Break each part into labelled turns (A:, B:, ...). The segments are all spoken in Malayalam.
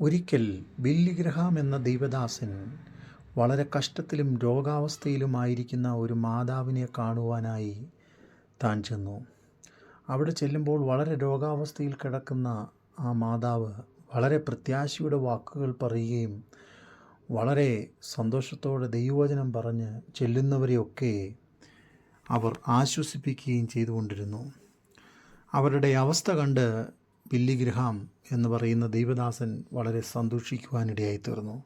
A: ഒരിക്കൽ ബില്ലിഗ്രഹാം എന്ന ദൈവദാസൻ വളരെ കഷ്ടത്തിലും രോഗാവസ്ഥയിലുമായിരിക്കുന്ന ഒരു മാതാവിനെ കാണുവാനായി താൻ ചെന്നു. അവിടെ ചെല്ലുമ്പോൾ വളരെ രോഗാവസ്ഥയിൽ കിടക്കുന്ന ആ മാതാവ് വളരെ പ്രത്യാശയുടെ വാക്കുകൾ പറയുകയും വളരെ സന്തോഷത്തോടെ ദൈവവചനം പറഞ്ഞ് ചെല്ലുന്നവരെയൊക്കെ അവർ ആശ്വസിപ്പിക്കുകയും ചെയ്തുകൊണ്ടിരുന്നു. അവരുടെ അവസ്ഥ കണ്ട് ബില്ലി ഗ്രഹാം എന്ന് പറയുന്ന ദൈവദാസൻ വളരെ സന്തോഷിക്കുവാനിടയായി തീർന്നു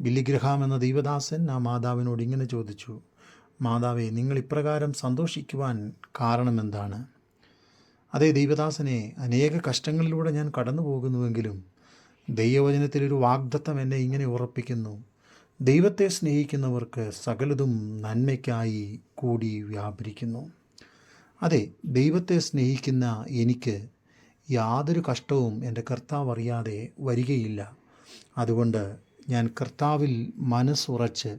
A: ബില്ലി ഗ്രഹാം എന്ന ദൈവദാസൻ ആ മാതാവിനോട് ഇങ്ങനെ ചോദിച്ചു മാതാവേ നിങ്ങൾ ഇപ്രകാരം സന്തോഷിക്കുവാൻ കാരണമെന്താണ്? അതേ ദൈവദാസനെ അനേക കഷ്ടങ്ങളിലൂടെ ഞാൻ കടന്നു പോകുന്നുവെങ്കിലും ദൈവവചനത്തിലൊരു വാഗ്ദത്തം എന്നെ ഇങ്ങനെ ഉറപ്പിക്കുന്നു. ദൈവത്തെ സ്നേഹിക്കുന്നവർക്ക് സകലതും നന്മയ്ക്കായി കൂടി വ്യാപരിക്കുന്നു. അതെ ദൈവത്തെ സ്നേഹിക്കുന്ന എനിക്ക് യാതൊരു കഷ്ടവും എന്റെ കർത്താവ് അറിയാതെ വരികയില്ല. അതുകൊണ്ട് ഞാൻ കർത്താവിൽ മനസ്സുറച്ച്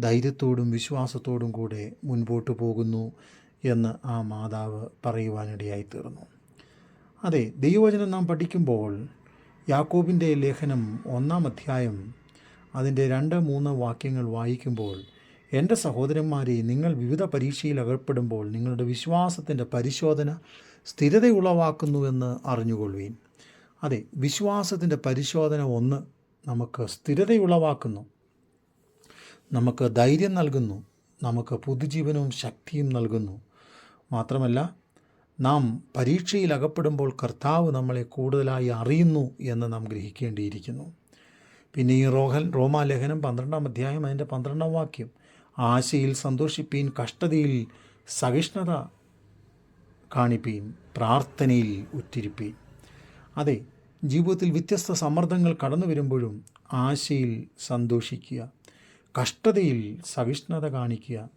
A: ധൈര്യത്തോടും വിശ്വാസത്തോടും കൂടെ മുൻപോട്ട് പോകുന്നു എന്ന് ആ മാതാവ് പറയുവാനിടയായി തീർന്നു അതെ ദൈവവചനം നാം പഠിക്കുമ്പോൾ യാക്കോബിന്റെ ലേഖനം ഒന്നാം അധ്യായം അതിന്റെ രണ്ട് മൂന്ന് വാക്യങ്ങൾ വായിക്കുമ്പോൾ എന്റെ സഹോദരന്മാരെ നിങ്ങൾ വിവിധ പരീക്ഷയിൽ അകപ്പെടുമ്പോൾ നിങ്ങളുടെ വിശ്വാസത്തിന്റെ പരിശോധന സ്ഥിരത ഉളവാക്കുന്നുവെന്ന് അറിഞ്ഞുകൊള്ളുവീൻ. അതെ വിശ്വാസത്തിന്റെ പരിശോധന ഒന്ന് നമുക്ക് സ്ഥിരത ഉളവാക്കുന്നു നമുക്ക് ധൈര്യം നൽകുന്നു. നമുക്ക് പുതുജീവനവും ശക്തിയും നൽകുന്നു. മാത്രമല്ല നാം പരീക്ഷയിൽ അകപ്പെടുമ്പോൾ കർത്താവ് നമ്മളെ കൂടുതലായി അറിയുന്നു എന്ന് നാം ഗ്രഹിക്കേണ്ടിയിരിക്കുന്നു. പിന്നെ ഈ റോഹൻ റോമാലേഖനം പന്ത്രണ്ടാം അധ്യായം അതിന്റെ പന്ത്രണ്ടാം വാക്യം. ആശയിൽ സന്തോഷിപ്പീൻ കഷ്ടതയിൽ സഹിഷ്ണുത കാണിപ്പീൻ പ്രാർത്ഥനയിൽ ഉറ്റിരിപ്പീൻ. അതെ ജീവിതത്തിൽ വ്യത്യസ്ത സമ്മർദ്ദങ്ങൾ കടന്നു വരുമ്പോഴും ആശയിൽ സന്തോഷിക്കുക കഷ്ടതയിൽ സഹിഷ്ണുത കാണിക്കുക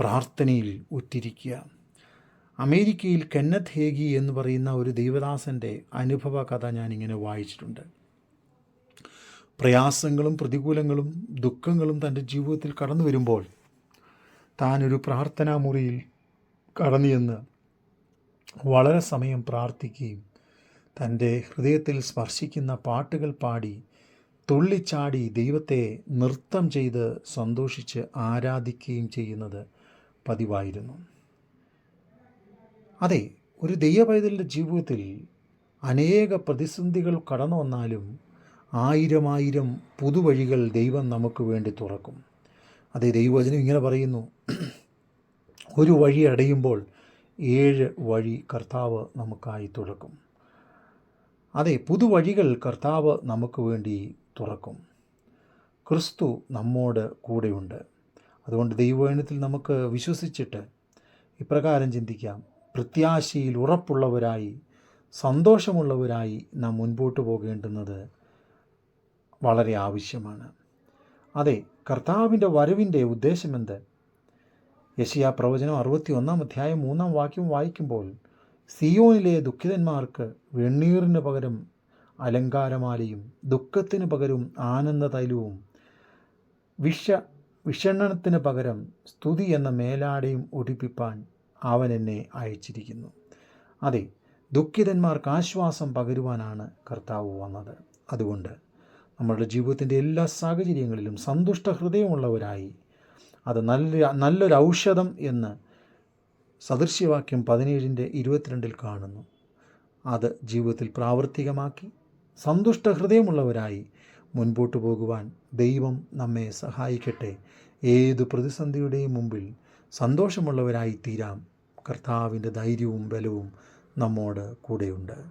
A: പ്രാർത്ഥനയിൽ ഉറ്റിരിക്കുക. അമേരിക്കയിൽ കെന്നത്ത് ഹേഗി എന്ന് പറയുന്ന ഒരു ദൈവദാസന്റെ അനുഭവ കഥ ഞാനിങ്ങനെ വായിച്ചിട്ടുണ്ട്. പ്രയാസങ്ങളും പ്രതികൂലങ്ങളും ദുഃഖങ്ങളും തന്റെ ജീവിതത്തിൽ കടന്നു വരുമ്പോൾ താനൊരു പ്രാർത്ഥനാ മുറിയിൽ കടന്നു ചെന്ന് വളരെ സമയം പ്രാർത്ഥിക്കുകയും തന്റെ ഹൃദയത്തിൽ സ്പർശിക്കുന്ന പാട്ടുകൾ പാടി തുള്ളിച്ചാടി ദൈവത്തെ നൃത്തം ചെയ്ത് സന്തോഷിച്ച് ആരാധിക്കുകയും ചെയ്യുന്നത് പതിവായിരുന്നു. അതെ ഒരു ദൈവപൈതലിന്റെ ജീവിതത്തിൽ അനേക പ്രതിസന്ധികൾ കടന്നു വന്നാലും ആയിരം ആയിരം പുതുവഴികൾ ദൈവം നമുക്ക് വേണ്ടി തുറക്കും. അതേ ദൈവവചനം ഇങ്ങനെ പറയുന്നു. ഒരു വഴി അടയുമ്പോൾ ഏഴ് വഴി കർത്താവ് നമുക്കായി തുറക്കും. അതെ പുതുവഴികൾ കർത്താവ് നമുക്ക് വേണ്ടി തുറക്കും. ക്രിസ്തു നമ്മോട് കൂടെയുണ്ട്. അതുകൊണ്ട് ദൈവവചനത്തിൽ നമുക്ക് വിശ്വസിച്ചിട്ട് ഇപ്രകാരം ചിന്തിക്കാം. പ്രത്യാശയിൽ ഉറപ്പുള്ളവരായി സന്തോഷമുള്ളവരായി നാം മുൻപോട്ട് പോകേണ്ടുന്നത് വളരെ ആവശ്യമാണ്. അതെ കർത്താവിന്റെ വരവിന്റെ ഉദ്ദേശമെന്ത്? യശിയ പ്രവചനം അറുപത്തി ഒന്നാം അധ്യായം മൂന്നാം വാക്യം വായിക്കുമ്പോൾ സിയോനിലെ ദുഃഖിതന്മാർക്ക് വെണ്ണീറിന് പകരം അലങ്കാരമാലയും ദുഃഖത്തിന് പകരം ആനന്ദ തൈലവും വിഷ വിഷണ്ണത്തിന് പകരം സ്തുതി എന്ന മേലാടയും ഒടിപ്പിപ്പാൻ അവൻ എന്നെ അയച്ചിരിക്കുന്നു. അതെ ദുഃഖിതന്മാർക്ക് ആശ്വാസം പകരുവാനാണ് കർത്താവ് വന്നത്. അതുകൊണ്ട് നമ്മളുടെ ജീവിതത്തിന്റെ എല്ലാ സാഹചര്യങ്ങളിലും സന്തുഷ്ട ഹൃദയമുള്ളവരായി. അത് നല്ല നല്ലൊരു ഔഷധം എന്ന് സദൃശ്യവാക്യം പതിനേഴിന്റെ ഇരുപത്തിരണ്ടിൽ കാണുന്നു. അത് ജീവിതത്തിൽ പ്രാവർത്തികമാക്കി സന്തുഷ്ട ഹൃദയമുള്ളവരായി മുൻപോട്ട് പോകുവാൻ ദൈവം നമ്മെ സഹായിക്കട്ടെ. ഏതു പ്രതിസന്ധിയുടെയും മുമ്പിൽ സന്തോഷമുള്ളവരായി തീരാം കർത്താവിന്റെ ധൈര്യവും ബലവും നമ്മോട് കൂടെയുണ്ട്.